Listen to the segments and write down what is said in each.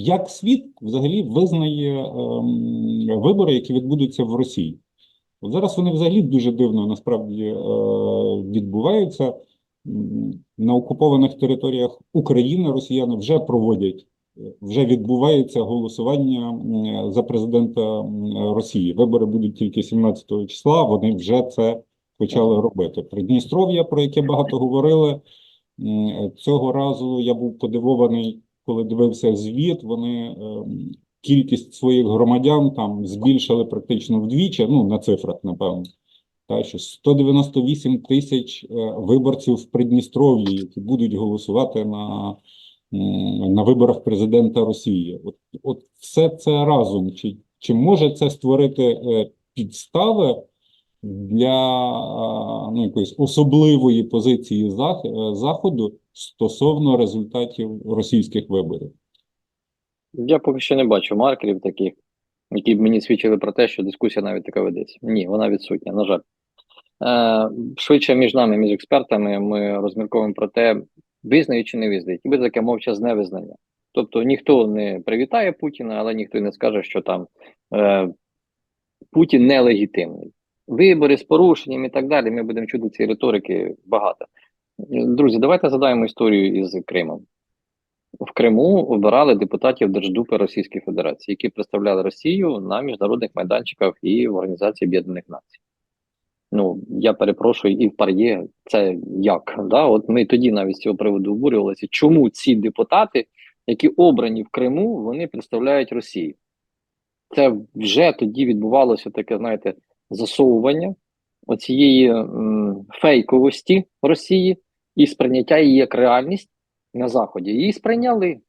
як світ взагалі визнає ем, вибори, які відбудуться в Росії? От зараз вони взагалі дуже дивно насправді е, відбуваються. На окупованих територіях України росіяни вже проводять, е, вже відбувається голосування за президента Росії. Вибори будуть тільки 17 числа. Вони вже це почали робити. Придністров'я, про яке багато говорили. Цього разу я був подивований, коли дивився звіт. Вони ем, кількість своїх громадян там збільшили практично вдвічі, ну на цифрах, напевно. Та, що 198 тисяч е, виборців в Придністров'ї, які будуть голосувати на, на виборах президента Росії. От, от все це разом. Чи, чи може це створити е, підстави для ну, якоїсь особливої позиції е, Заходу стосовно результатів російських виборів? Я поки що не бачу маркерів таких, які б мені свідчили про те, що дискусія навіть така ведеться. Ні, вона відсутня, на жаль. Е, швидше між нами, між експертами, ми розмірковуємо про те, визнають чи не визнають. І буде таке мовчазне визнання. Тобто ніхто не привітає Путіна, але ніхто й не скаже, що там е, Путін нелегітимний. Вибори з порушенням і так далі. Ми будемо чути цієї риторики багато. Друзі, давайте задаємо історію із Кримом. В Криму обирали депутатів Держдупи Російської Федерації, які представляли Росію на міжнародних майданчиках і в Організації Об'єднаних Націй. Ну, я перепрошую, і в пар'є це як? Да? От ми тоді навіть з цього приводу обурювалися, чому ці депутати, які обрані в Криму, вони представляють Росію. Це вже тоді відбувалося таке, знаєте, засовування оцієї м, фейковості Росії і сприйняття її як реальність на Заході. Її сприйняли.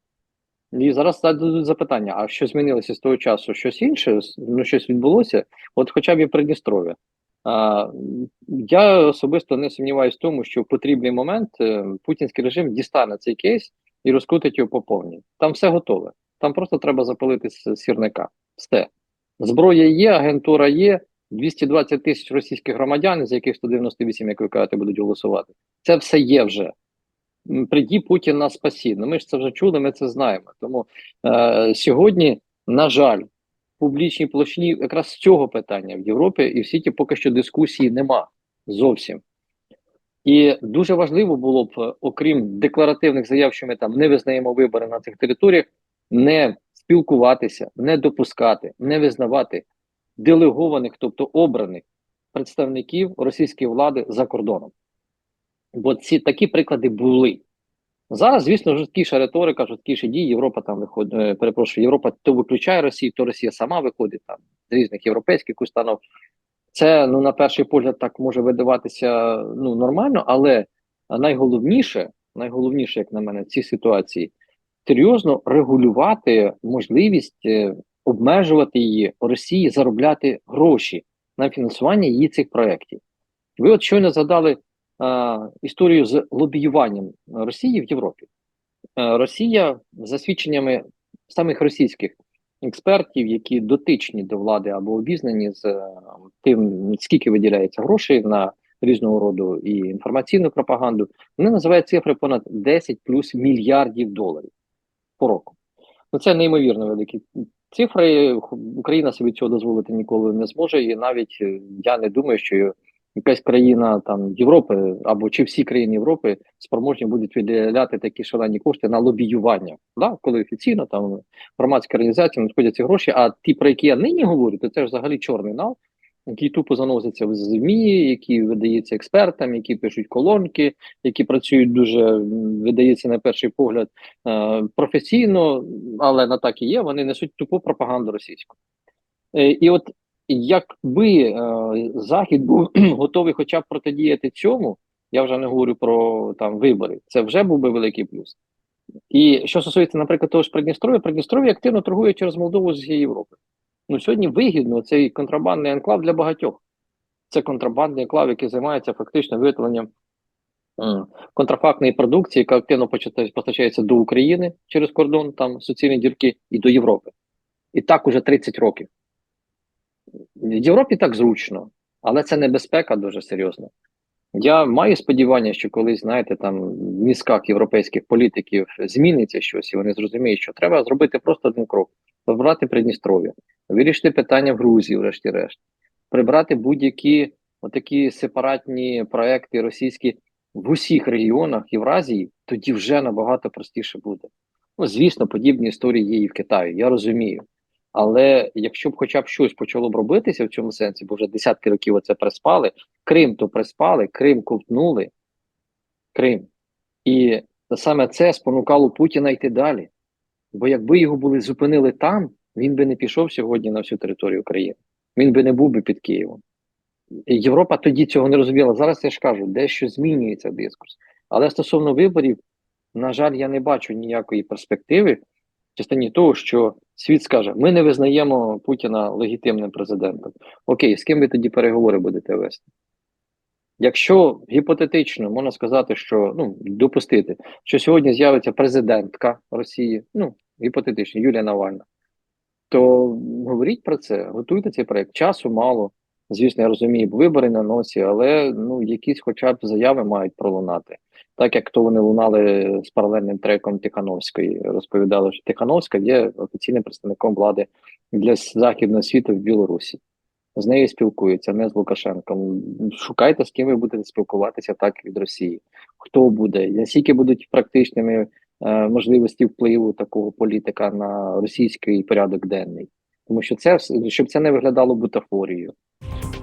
І зараз зададуть запитання: а що змінилося з того часу? Щось інше? Ну, щось відбулося? От хоча б і Придністров'я. Я особисто не сумніваюся в тому, що в потрібний момент е, путінський режим дістане цей кейс і розкрутить його по. Там все готове. Там просто треба запалити сірника. Все. Зброя є, агентура є, 220 тисяч російських громадян, з яких 198, як ви кажете, будуть голосувати. Це все є вже. Приді Путін нас спасі. Ну, ми ж це вже чули, ми це знаємо. Тому е, сьогодні, на жаль, публічній площині якраз з цього питання в Європі і в світі поки що дискусії нема зовсім. І дуже важливо було б, е, окрім декларативних заяв, що ми там не визнаємо вибори на цих територіях, не спілкуватися, не допускати, не визнавати делегованих, тобто обраних представників російської влади за кордоном. Бо ці такі приклади були. Зараз, звісно, жорсткіша риторика, жорсткіші дії. Європа там виходить, е, перепрошую, Європа то виключає Росію, то Росія сама виходить там з різних європейських установ. Це ну на перший погляд так може видаватися ну нормально, але найголовніше, найголовніше, як на мене, в цій ситуації серйозно регулювати можливість е, обмежувати її Росії заробляти гроші на фінансування її цих проєктів. Ви от щойно згадали е, історію з лобіюванням Росії в Європі. Е, Росія за свідченнями самих російських експертів, які дотичні до влади або обізнані з е, тим, скільки виділяється грошей на різного роду і інформаційну пропаганду, вони називають цифри понад 10 плюс мільярдів доларів по року. Ну це неймовірно великі цифри. Україна собі цього дозволити ніколи не зможе, і навіть е, я не думаю, що якась країна там Європи або чи всі країни Європи спроможні будуть виділяти такі шалені кошти на лобіювання. Да? Коли офіційно там громадські організації надходять ці гроші. А ті, про які я нині говорю, то це ж взагалі чорний нал, який тупо заноситься в ЗМІ, які видається експертам, які пишуть колонки, які працюють дуже видається на перший погляд е, професійно, але на так і є. Вони несуть тупу пропаганду російську. Е, і от якби е, захід був готовий, хоча б протидіяти цьому, я вже не говорю про там вибори. Це вже був би великий плюс. І що стосується, наприклад, того ж Придністров'я, Придністров'я активно торгує через Молдову з Європи. Ну сьогодні вигідно цей контрабандний анклав для багатьох. Це контрабандний анклав, який займається фактично виготовленням контрафактної продукції, яка активно постачається до України через кордон, там суцільні дірки, і до Європи. І так уже 30 років. В Європі так зручно, але це небезпека дуже серйозна. Я маю сподівання, що колись, знаєте, там в мізках європейських політиків зміниться щось, і вони зрозуміють, що треба зробити просто один крок: забрати Придністров'я, вирішити питання в Грузії, врешті-решт, прибрати будь-які отакі сепаратні проекти російські в усіх регіонах Євразії, тоді вже набагато простіше буде. Ну, звісно, подібні історії є і в Китаї, я розумію. Але якщо б хоча б щось почало б робитися в цьому сенсі, бо вже десятки років оце приспали, Крим то приспали, Крим ковтнули, Крим. І саме це спонукало Путіна йти далі. Бо якби його були зупинили там, він би не пішов сьогодні на всю територію України. Він би не був би під Києвом. Європа тоді цього не розуміла. Зараз я ж кажу, дещо змінюється дискурс. Але стосовно виборів, на жаль, я не бачу ніякої перспективи частині того, що світ скаже: ми не визнаємо Путіна легітимним президентом. Окей, з ким ви тоді переговори будете вести? Якщо гіпотетично можна сказати, що ну допустити, що сьогодні з'явиться президентка Росії, ну гіпотетично Юлія Навальна, то говоріть про це, готуйте цей проект. Часу мало. Звісно, я розумію, вибори на носі, але ну якісь, хоча б заяви мають пролунати. Так як то вони лунали з паралельним треком Тихановської, розповідали, що Тихановська є офіційним представником влади для західного світу в Білорусі. З нею спілкуються, не з Лукашенком. Шукайте, з ким ви будете спілкуватися так від Росії. Хто буде, наскільки будуть практичними е, можливості впливу такого політика на російський порядок денний, тому що це щоб це не виглядало бутафорією. Bye.